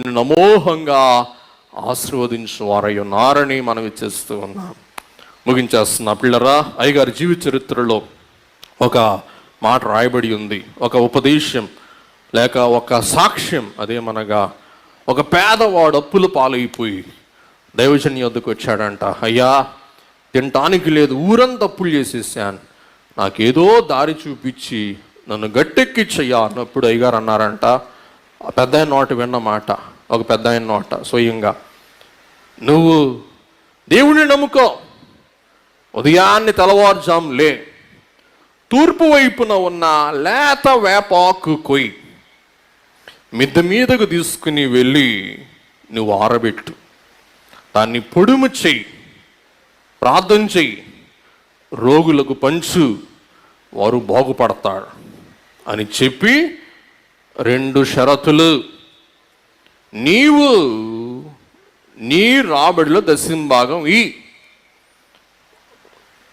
నమోహంగా అమోఘంగా ఆశీర్వదించు ఉన్నారని మనం ఇచ్చేస్తూ ఉన్నాం. ముగించేస్తున్నా. పిల్లరా అయ్యగారి జీవిత చరిత్రలో ఒక మాట రాయబడి ఉంది. ఒక ఉపదేశం లేక ఒక సాక్ష్యం అదేమనగా ఒక పేదవాడు అప్పులు పాలైపోయి దైవజన్ యొద్దకు వచ్చాడంట. అయ్యా తినటానికి లేదు ఊరంతా అప్పులు చేసేసాను. నాకేదో దారి చూపించి నన్ను గట్టెక్కిచ్చయ్యా అన్నప్పుడు అయ్యగారు అన్నారంట. పెద్ద ఆయన నోట విన్న మాట ఒక పెద్ద ఆయన నోట స్వయంగా నువ్వు దేవుణ్ణి నమ్ముకో. ఉదయాన్నే తెల్లవారుజాము లే. తూర్పు వైపున ఉన్న లేత వేపాకు కొయ్యి. మిద్ద మీదకు తీసుకుని వెళ్ళి నువ్వు ఆరబెట్టు. దాన్ని పొడుము చెయ్యి. ప్రార్థన చెయ్యి. రోగులకు పంచు. వారు బాగుపడతాడు అని చెప్పి రెండు షరతులు. నీవు నీ రాబడిలో దశింభాగం ఈ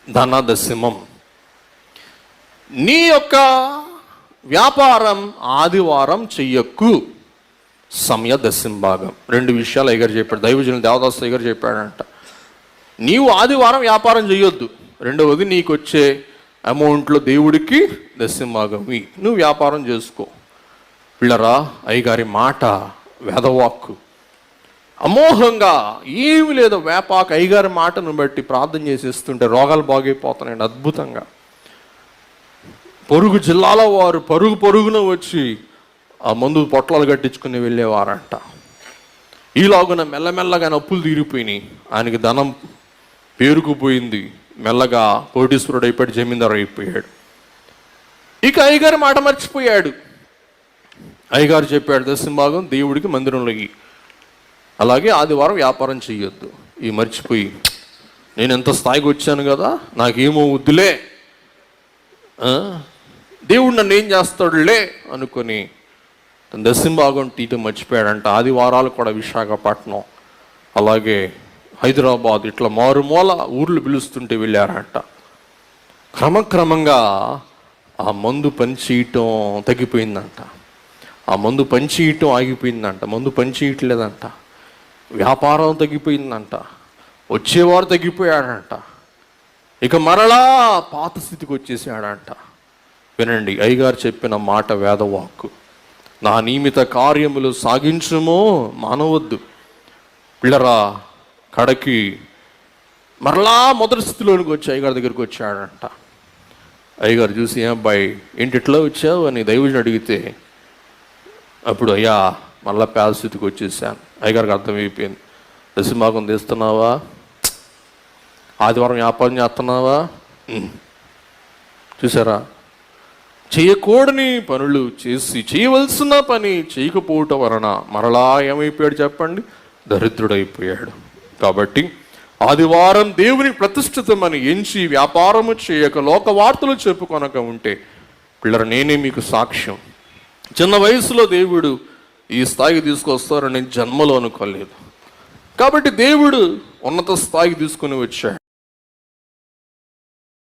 ధన దశింహం నీ యొక్క వ్యాపారం ఆదివారం చెయ్యకు సమయ దశంభాగం రెండు విషయాలు అయ్యగారు చెప్పాడు దైవజనులు దేవదాస్ అయ్యగారు చెప్పాడంట నీవు ఆదివారం వ్యాపారం చేయొద్దు రెండవది నీకు వచ్చే అమౌంట్లో దేవుడికి దశంభాగం ఈ. నువ్వు వ్యాపారం చేసుకో. పిల్లరా అయ్యగారి మాట వేదవాక్కు. అమోఘంగా ఏమి లేదు వేపాకు అయ్యగారి మాటను బట్టి ప్రార్థన చేసేస్తుంటే రోగాలు బాగైపోతున్నాయండి అద్భుతంగా. పొరుగు జిల్లాలో వారు పరుగు పరుగున వచ్చి ఆ మందు పొట్లాలు కట్టించుకుని వెళ్ళేవారంట. ఈలోగున మెల్లమెల్లగా ఆయన అప్పులు తీరిపోయినాయి. ఆయనకి ధనం పేరుకుపోయింది. మెల్లగా కోటీశ్వరుడు అయిపోయాడు జమీందారు అయిపోయాడు. ఇక అయ్యగారి మాట మర్చిపోయాడు. అయ్యగారు చెప్పాడు దశంభాగం దేవుడికి మందిరంలోకి. అలాగే ఆదివారం వ్యాపారం చేయొద్దు ఈ మర్చిపోయి నేను ఎంత స్థాయికి వచ్చాను కదా నాకేమో వద్దులే. దేవుడు నన్ను ఏం చేస్తాడులే? అనుకొని దశంభాగం టీట మర్చిపోయాడంట. ఆదివారాలు కూడా విశాఖపట్నం అలాగే హైదరాబాద్ ఇట్లా మారుమూల ఊర్లు పిలుస్తుంటే వెళ్ళారంట. క్రమక్రమంగా ఆ మందు పనిచేయటం తగ్గిపోయిందంట. ఆ మందు పని ఆగిపోయిందంట మందు పని వ్యాపారం తగ్గిపోయిందంట వచ్చేవారు తగ్గిపోయాడంట. ఇక మరలా పాత స్థితికి వచ్చేసాడంట. వినండి అయ్యగారు చెప్పిన మాట వేదవాక్కు. నా నియమిత కార్యములు సాగించమో మానవద్దు. పిల్లరా కడకి మరలా మొదటి స్థితిలోనికి వచ్చి అయ్యగారి దగ్గరికి వచ్చాడంట. అయ్యగారు చూసి ఏం అబ్బాయి ఏంటి ఇట్లా వచ్చావు? అని దైవజుని అడిగితే అప్పుడు అయ్యా మళ్ళీ పేద స్థితికి వచ్చేసాను. అయ్యగారికి అర్థమైపోయింది. దశమాగం తీస్తున్నావా? ఆదివారం వ్యాపారం చేస్తున్నావా? చూసారా? చేయకూడని పనులు చేసి చేయవలసిన పని చేయకపోవటం వలన మరలా ఏమైపోయాడు చెప్పండి? దరిద్రుడైపోయాడు. కాబట్టి ఆదివారం దేవుని ప్రతిష్ఠితమని ఎంచి వ్యాపారము చేయక లోక వార్తలు చెప్పుకొనక ఉంటే పిల్లర నేనే మీకు సాక్ష్యం. చిన్న వయసులో దేవుడు ఈ స్థాయికి తీసుకొస్తారని జన్మలో అనుకోలేదు. కాబట్టి దేవుడు ఉన్నత స్థాయికి తీసుకుని వచ్చాడు.